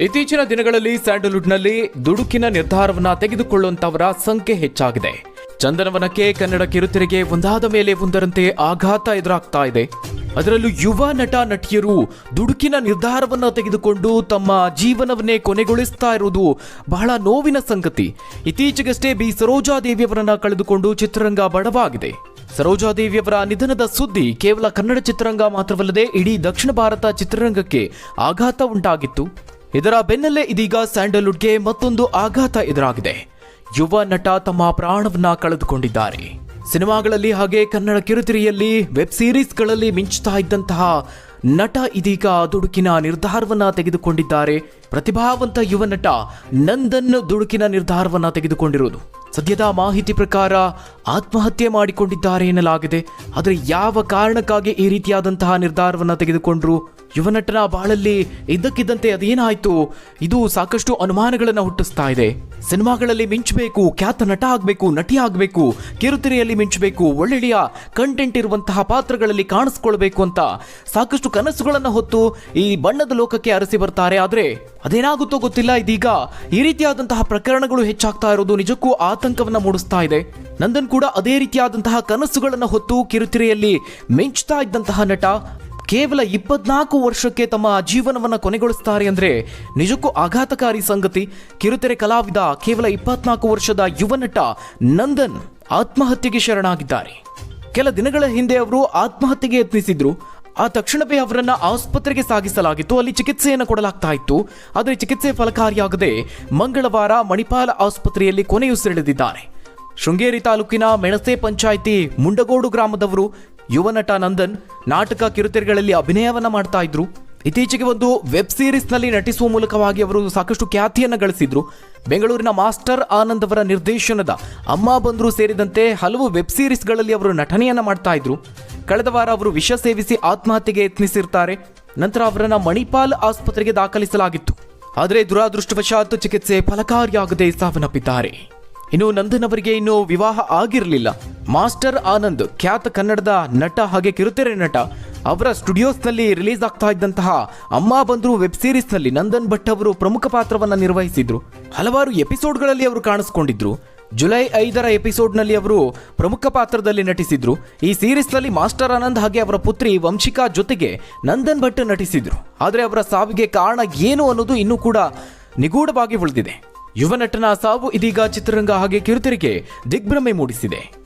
ಇತ್ತೀಚಿನ ದಿನಗಳಲ್ಲಿ ಸ್ಯಾಂಡಲ್ವುಡ್ನಲ್ಲಿ ದುಡುಕಿನ ನಿರ್ಧಾರವನ್ನ ತೆಗೆದುಕೊಳ್ಳುವಂತವರ ಸಂಖ್ಯೆ ಹೆಚ್ಚಾಗಿದೆ. ಚಂದನವನಕ್ಕೆ ಕನ್ನಡ ಕಿರುತೆರೆಗೆ ಒಂದಾದ ಮೇಲೆ ಒಂದರಂತೆ ಆಘಾತ ಎದುರಾಗ್ತಾ ಇದೆ. ಅದರಲ್ಲೂ ಯುವ ನಟ, ನಟಿಯರು ದುಡುಕಿನ ನಿರ್ಧಾರವನ್ನ ತೆಗೆದುಕೊಂಡು ತಮ್ಮ ಜೀವನವನ್ನೇ ಕೊನೆಗೊಳಿಸ್ತಾ ಇರುವುದು ಬಹಳ ನೋವಿನ ಸಂಗತಿ. ಇತ್ತೀಚೆಗಷ್ಟೇ ಬಿ ಸರೋಜಾದೇವಿಯವರನ್ನ ಕಳೆದುಕೊಂಡು ಚಿತ್ರರಂಗ ಬಡವಾಗಿದೆ. ಸರೋಜಾದೇವಿಯವರ ನಿಧನದ ಸುದ್ದಿ ಕೇವಲ ಕನ್ನಡ ಚಿತ್ರರಂಗ ಮಾತ್ರವಲ್ಲದೆ ಇಡೀ ದಕ್ಷಿಣ ಭಾರತ ಚಿತ್ರರಂಗಕ್ಕೆ ಆಘಾತ ಉಂಟಾಗಿತ್ತು. ಇದರ ಬೆನ್ನಲ್ಲೇ ಇದೀಗ ಸ್ಯಾಂಡಲ್ವುಡ್ಗೆ ಮತ್ತೊಂದು ಆಘಾತ ಎದುರಾಗಿದೆ. ಯುವ ನಟ ತಮ್ಮ ಪ್ರಾಣವನ್ನ ಕಳೆದುಕೊಂಡಿದ್ದಾರೆ. ಸಿನಿಮಾಗಳಲ್ಲಿ ಹಾಗೆ ಕನ್ನಡ ಕಿರುತೆರೆಯಲ್ಲಿ ವೆಬ್ ಸೀರೀಸ್ಗಳಲ್ಲಿ ಮಿಂಚುತ್ತಾ ಇದ್ದಂತಹ ನಟ ಇದೀಗ ದುಡುಕಿನ ನಿರ್ಧಾರವನ್ನ ತೆಗೆದುಕೊಂಡಿದ್ದಾರೆ. ಪ್ರತಿಭಾವಂತ ಯುವ ನಟ ನಂದನ್ ದುಡುಕಿನ ನಿರ್ಧಾರವನ್ನ ತೆಗೆದುಕೊಂಡಿರುವುದು. ಸದ್ಯದ ಮಾಹಿತಿ ಪ್ರಕಾರ ಆತ್ಮಹತ್ಯೆ ಮಾಡಿಕೊಂಡಿದ್ದಾರೆ ಎನ್ನಲಾಗಿದೆ. ಆದರೆ ಯಾವ ಕಾರಣಕ್ಕಾಗಿ ಈ ರೀತಿಯಾದಂತಹ ನಿರ್ಧಾರವನ್ನ ತೆಗೆದುಕೊಂಡ್ರು? ಯುವನಟನ ಬಾಳಲ್ಲಿ ಇದ್ದಕ್ಕಿದ್ದಂತೆ ಅದೇನಾಯ್ತು? ಇದು ಸಾಕಷ್ಟು ಅನುಮಾನಗಳನ್ನು ಹುಟ್ಟಿಸ್ತಾ ಇದೆ. ಸಿನಿಮಾಗಳಲ್ಲಿ ಮಿಂಚಬೇಕು, ಖ್ಯಾತ ನಟ ಆಗಬೇಕು, ನಟಿ ಆಗಬೇಕು, ಕಿರುತೆರೆಯಲ್ಲಿ ಮಿಂಚಬೇಕು, ಒಳ್ಳೊಳ್ಳೆಯ ಕಂಟೆಂಟ್ ಇರುವಂತಹ ಪಾತ್ರಗಳಲ್ಲಿ ಕಾಣಿಸ್ಕೊಳ್ಬೇಕು ಅಂತ ಸಾಕಷ್ಟು ಕನಸುಗಳನ್ನು ಹೊತ್ತು ಈ ಬಣ್ಣದ ಲೋಕಕ್ಕೆ ಅರಸಿ ಬರ್ತಾರೆ. ಆದರೆ ಅದೇನಾಗುತ್ತೋ ಗೊತ್ತಿಲ್ಲ. ಇದೀಗ ಈ ರೀತಿಯಾದಂತಹ ಪ್ರಕರಣಗಳು ಹೆಚ್ಚಾಗ್ತಾ ಇರೋದು ನಿಜಕ್ಕೂ ಆತಂಕವನ್ನ ಮೂಡಿಸ್ತಾ ಇದೆ. ನಂದನ್ ಕೂಡ ಅದೇ ರೀತಿಯಾದಂತಹ ಕನಸುಗಳನ್ನು ಹೊತ್ತು ಕಿರುತೆರೆಯಲ್ಲಿ ಮಿಂಚ್ತಾ ಇದ್ದಂತಹ ನಟ ಕೇವಲ ಇಪ್ಪತ್ನಾಲ್ಕು ವರ್ಷಕ್ಕೆ ತಮ್ಮ ಜೀವನವನ್ನು ಕೊನೆಗೊಳಿಸ್ತಾರೆ ಅಂದರೆ ನಿಜಕ್ಕೂ ಆಘಾತಕಾರಿ ಸಂಗತಿ. ಕಿರುತೆರೆ ಕಲಾವಿದ ಕೇವಲ ಇಪ್ಪತ್ನಾಲ್ಕು ವರ್ಷದ ಯುವ ನಟ ನಂದನ್ ಆತ್ಮಹತ್ಯೆಗೆ ಶರಣಾಗಿದ್ದಾರೆ. ಕೆಲ ದಿನಗಳ ಹಿಂದೆ ಅವರು ಆತ್ಮಹತ್ಯೆಗೆ ಯತ್ನಿಸಿದ್ರು. ಆ ತಕ್ಷಣವೇ ಅವರನ್ನು ಆಸ್ಪತ್ರೆಗೆ ಸಾಗಿಸಲಾಗಿತ್ತು. ಅಲ್ಲಿ ಚಿಕಿತ್ಸೆಯನ್ನು ಕೊಡಲಾಗ್ತಾ ಇತ್ತು. ಆದರೆ ಚಿಕಿತ್ಸೆ ಫಲಕಾರಿಯಾಗದೆ ಮಂಗಳವಾರ ಮಣಿಪಾಲ ಆಸ್ಪತ್ರೆಯಲ್ಲಿ ಕೊನೆಯುಸಿರೆಳೆದಿದ್ದಾರೆ. ಶೃಂಗೇರಿ ತಾಲೂಕಿನ ಮೆಣಸೆ ಪಂಚಾಯಿತಿ ಮುಂಡಗೋಡು ಗ್ರಾಮದವರು ಯುವ ನಟ ನಂದನ್ ನಾಟಕ ಕಿರುತೆರೆಗಳಲ್ಲಿ ಅಭಿನಯವನ್ನ ಮಾಡ್ತಾ ಇದ್ರು. ಇತ್ತೀಚೆಗೆ ಒಂದು ವೆಬ್ ಸೀರೀಸ್ನಲ್ಲಿ ನಟಿಸುವ ಮೂಲಕವಾಗಿ ಅವರು ಸಾಕಷ್ಟು ಖ್ಯಾತಿಯನ್ನು ಗಳಿಸಿದ್ರು. ಬೆಂಗಳೂರಿನ ಮಾಸ್ಟರ್ ಆನಂದ್ ಅವರ ನಿರ್ದೇಶನದ ಅಮ್ಮ ಬಂದ್ರು ಸೇರಿದಂತೆ ಹಲವು ವೆಬ್ ಸೀರೀಸ್ಗಳಲ್ಲಿ ಅವರು ನಟನೆಯನ್ನ ಮಾಡ್ತಾ ಇದ್ರು. ಕಳೆದ ವಾರ ಅವರು ವಿಷ ಸೇವಿಸಿ ಆತ್ಮಹತ್ಯೆಗೆ ಯತ್ನಿಸಿರ್ತಾರೆ. ನಂತರ ಅವರನ್ನ ಮಣಿಪಾಲ್ ಆಸ್ಪತ್ರೆಗೆ ದಾಖಲಿಸಲಾಗಿತ್ತು. ಆದರೆ ದುರಾದೃಷ್ಟವಶಾತ್ ಚಿಕಿತ್ಸೆ ಫಲಕಾರಿಯಾಗದೆ ಸಾವನ್ನಪ್ಪಿದ್ದಾರೆ. ಇನ್ನು ನಂದನ್ ಅವರಿಗೆ ಇನ್ನು ವಿವಾಹ ಆಗಿರಲಿಲ್ಲ. ಮಾಸ್ಟರ್ ಆನಂದ್ ಖ್ಯಾತ ಕನ್ನಡದ ನಟ ಹಾಗೆ ಕಿರುತೆರೆ ನಟ. ಅವರ ಸ್ಟುಡಿಯೋಸ್ನಲ್ಲಿ ರಿಲೀಸ್ ಆಗ್ತಾ ಇದ್ದಂತಹ ಅಮ್ಮ ಬಂದ್ರು ವೆಬ್ ಸೀರೀಸ್ನಲ್ಲಿ ನಂದನ್ ಭಟ್ ಅವರು ಪ್ರಮುಖ ಪಾತ್ರವನ್ನ ನಿರ್ವಹಿಸಿದ್ರು. ಹಲವಾರು ಎಪಿಸೋಡ್ಗಳಲ್ಲಿ ಅವರು ಕಾಣಿಸ್ಕೊಂಡಿದ್ರು. ಜುಲೈ ಐದರ ಎಪಿಸೋಡ್ನಲ್ಲಿ ಅವರು ಪ್ರಮುಖ ಪಾತ್ರದಲ್ಲಿ ನಟಿಸಿದ್ರು. ಈ ಸೀರೀಸ್ನಲ್ಲಿ ಮಾಸ್ಟರ್ ಆನಂದ್ ಹಾಗೆ ಅವರ ಪುತ್ರಿ ವಂಶಿಕಾ ಜೊತೆಗೆ ನಂದನ್ ಭಟ್ ನಟಿಸಿದ್ರು. ಆದರೆ ಅವರ ಸಾವಿಗೆ ಕಾರಣ ಏನು ಅನ್ನೋದು ಇನ್ನೂ ಕೂಡ ನಿಗೂಢವಾಗಿ ಉಳಿದಿದೆ. ಯುವ ನಟನ ಸಾವು ಇದೀಗ ಚಿತ್ರರಂಗ ಹಾಗೆ ಕಿರುತೆರೆಗೆ ದಿಗ್ಭ್ರಮೆ ಮೂಡಿಸಿದೆ.